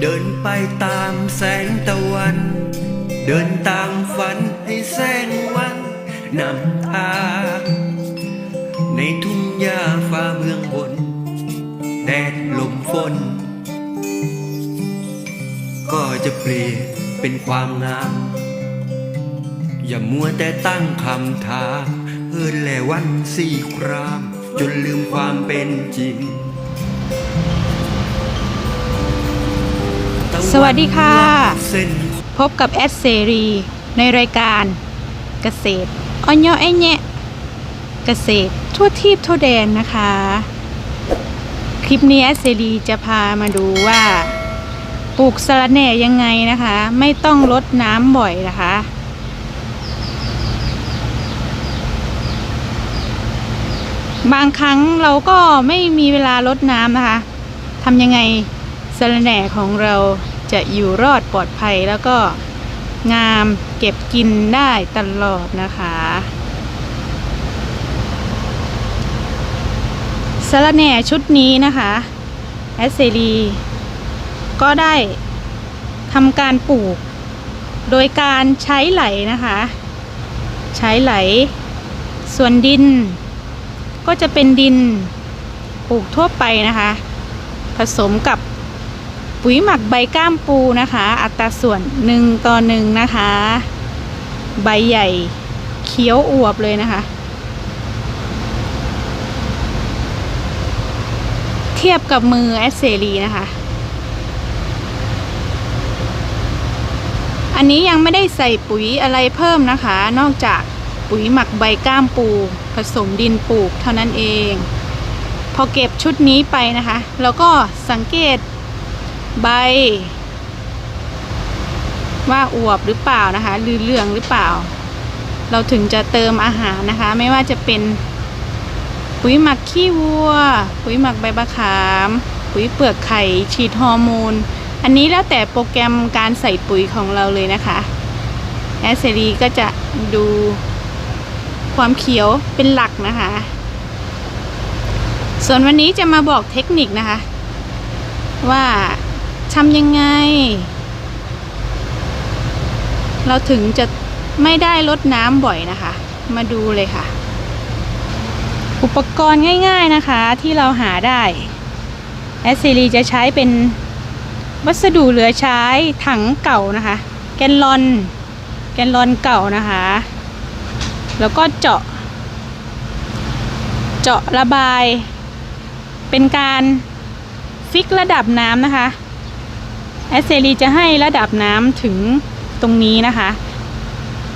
เดินไปตามแสงตะวัน เดินตามฝันให้แสงวันนำทางในทุ่งหญ้าฟ้าเมืองบน แดดลมฝน ก็จะเปลี่ยนเป็นความงาม อย่ามัวแต่ตั้งคำถามเอินแลวันสี่คราม จนลืมความเป็นจริง สวัสดีค่ะเส้นพบกับแอดเซรี ในรายการเกษตรอ้อยไอแยะเกษตรทั่วทีบทั่วแดนนะคะ คลิปนี้แอดเซรีจะพามาดูว่าปลูกสะระแหน่ยังไงนะคะ ไม่ต้องรดน้ำบ่อยนะคะ บางครั้งเราก็ไม่มีเวลารดน้ำนะคะทำยังไงสะระแหน่ของเรา จะอยู่รอดปลอดภัยแล้วก็งามเก็บกินได้ตลอดนะคะสะระแหน่ชุดนี้นะคะแอสเซรีก็ได้ทำการปลูก โดยการใช้ไหลนะคะ ใช้ไหล ส่วนดิน ก็จะเป็นดินปลูกทั่วไปนะคะ ผสมกับ ปุ๋ยหมักใบก้ามปูนะคะ อัตราส่วนหนึ่งต่อหนึ่งนะคะ ใบใหญ่เขียวอวบเลยนะคะ เทียบกับมือแอสเซรีนะคะ อันนี้ยังไม่ได้ใส่ปุ๋ยอะไรเพิ่มนะคะ นอกจากปุ๋ยหมักใบก้ามปู ผสมดินปลูกเท่านั้นเอง พอเก็บชุดนี้ไปนะคะ แล้วก็สังเกต ใบ ว่าอวบหรือเปล่านะคะหรือเหลืองหรือเปล่า เราถึงจะเติมอาหารนะคะ ไม่ว่าจะเป็นปุ๋ยหมักขี้วัว ปุ๋ยหมักใบมะขาม ปุ๋ยเปลือกไข่ฉีดฮอร์โมน อันนี้แล้วแต่โปรแกรมการใส่ปุ๋ยของเราเลยนะคะแอสเซรีก็จะดูความเขียวเป็นหลักนะคะ ส่วนวันนี้จะมาบอกเทคนิคนะคะ ว่า ทำยังไง เราถึงจะไม่ได้ลดน้ำบ่อยนะคะ มาดูเลยค่ะ อุปกรณ์ง่าย ๆนะคะที่เราหาได้แอสซีรีจะใช้เป็นวัสดุเหลือใช้ถังเก่านะคะ แกนลอน แกนลอนเก่านะคะ แล้วก็เจาะ เจาะระบาย เป็นการฟิกระดับน้ำนะคะ แอสเซรีจะให้ระดับน้ำถึงตรงนี้นะคะ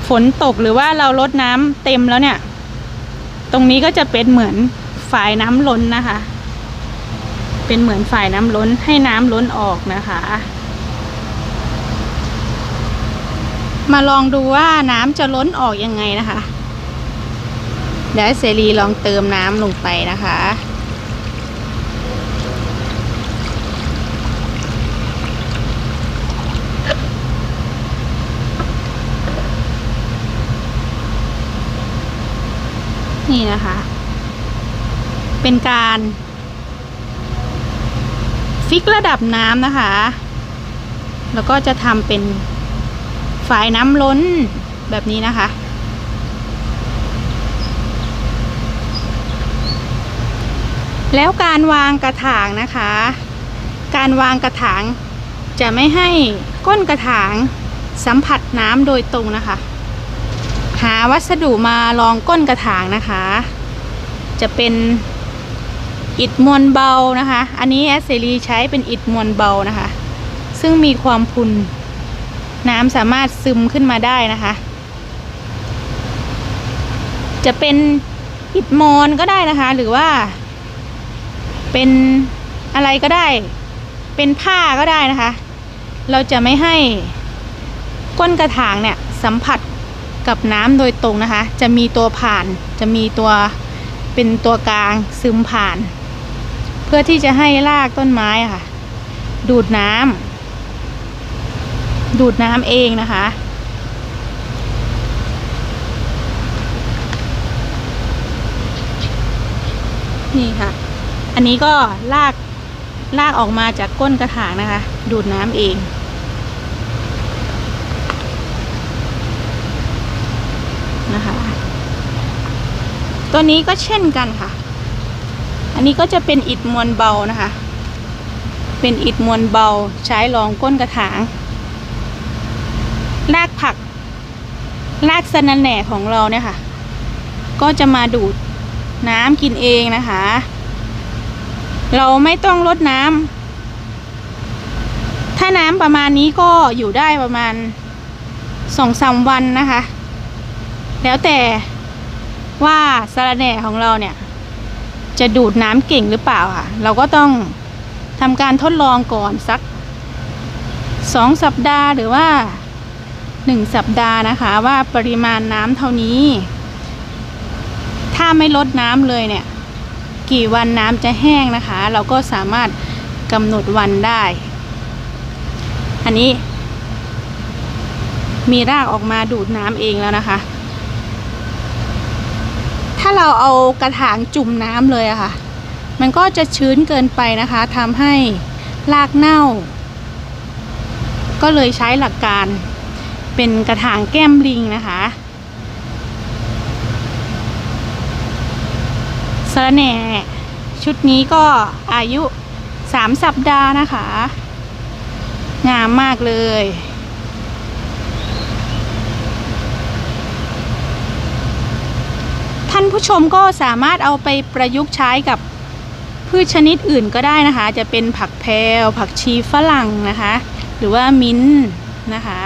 ฝนตกหรือว่าเราลดน้ำเต็มแล้วเนี่ย ตรงนี้ก็จะเป็นเหมือนฝายน้ำล้นนะคะ เป็นเหมือนฝายน้ำล้นให้น้ำล้นออกนะคะ มาลองดูว่าน้ำจะล้นออกยังไงนะคะเดี๋ยวเสรีลองเติมน้ำลงไปนะคะ นะคะ เป็นการ ฟิกระดับน้ำนะคะ แล้วก็จะทำเป็นฝายน้ำล้นแบบนี้นะคะ แล้วการวางกระถางนะคะ การวางกระถางจะไม่ให้ก้นกระถางสัมผัสน้ำโดยตรงนะคะ หาวัสดุมารองก้นกระถางนะคะ จะเป็นอิฐมวลเบานะคะ อันนี้แอสเซรีใช้เป็นอิฐมวลเบานะคะ ซึ่งมีความพุนน้ำสามารถซึมขึ้นมาได้นะคะ จะเป็นอิฐมอนก็ได้นะคะ หรือว่า เป็นอะไรก็ได้ เป็นผ้าก็ได้นะคะ เราจะไม่ให้ก้นกระถางเนี่ยสัมผัส กับน้ำโดยตรงนะคะ จะมีตัวผ่านจะมีตัวเป็นตัวกลางซึมผ่าน เพื่อที่จะให้รากต้นไม้ค่ะ ดูดน้ำดูดน้ำเองนะคะ นี่ค่ะ อันนี้ก็รากลากออกมาจากก้นกระถางนะคะ ดูดน้ำเอง นะคะ ตัวนี้ก็เช่นกันค่ะ อันนี้ก็จะเป็นอิฐมวลเบานะคะ เป็นอิฐมวลเบาใช้รองก้นกระถางรากผักรากสนันแหน่ของเราเนี่ยค่ะ ก็จะมาดูดน้ำกินเองนะคะ เราไม่ต้องลดน้ำถ้าน้ำประมาณนี้ก็อยู่ได้ประมาณสองสามวันนะคะ แล้วแต่ ว่าสะระแหน่ของเราเนี่ย จะดูดน้ำเก่งหรือเปล่าค่ะ เราก็ต้องทำการทดลองก่อนสักสองสัปดาห์หรือว่าหนึ่งสัปดาห์นะคะ ว่าปริมาณน้ำเท่านี้ ถ้าไม่ลดน้ำเลยเนี่ย กี่วันน้ำจะแห้งนะคะ เราก็สามารถกำหนดวันได้ อันนี้ มีรากออกมาดูดน้ำเองแล้วนะคะ เราเอากระถางจุ่มน้ำเลยอะค่ะ มันก็จะชื้นเกินไปนะคะทำให้รากเน่า ก็เลยใช้หลักการเป็นกระถางแก้มลิงนะคะสระแหน่ชุดนี้ก็อายุ 3 สัปดาห์นะคะ งามมากเลย ท่าน ผู้ชมก็สามารถเอาไปประยุกต์ใช้กับพืชชนิดอื่นก็ได้นะคะ จะเป็นผักแพรวผักชีฝรั่งนะคะ หรือว่ามิ้นนะคะ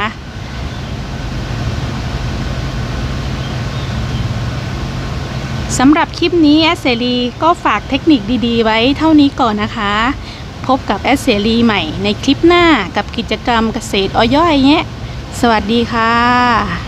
สำหรับคลิปนี้แอสเซรีก็ฝากเทคนิคดีๆ ไว้เท่านี้ก่อนนะคะ พบกับแอสเซรีใหม่ในคลิปหน้ากับกิจกรรมเกษตรอ้อยย่อยเงี้ย สวัสดีค่ะ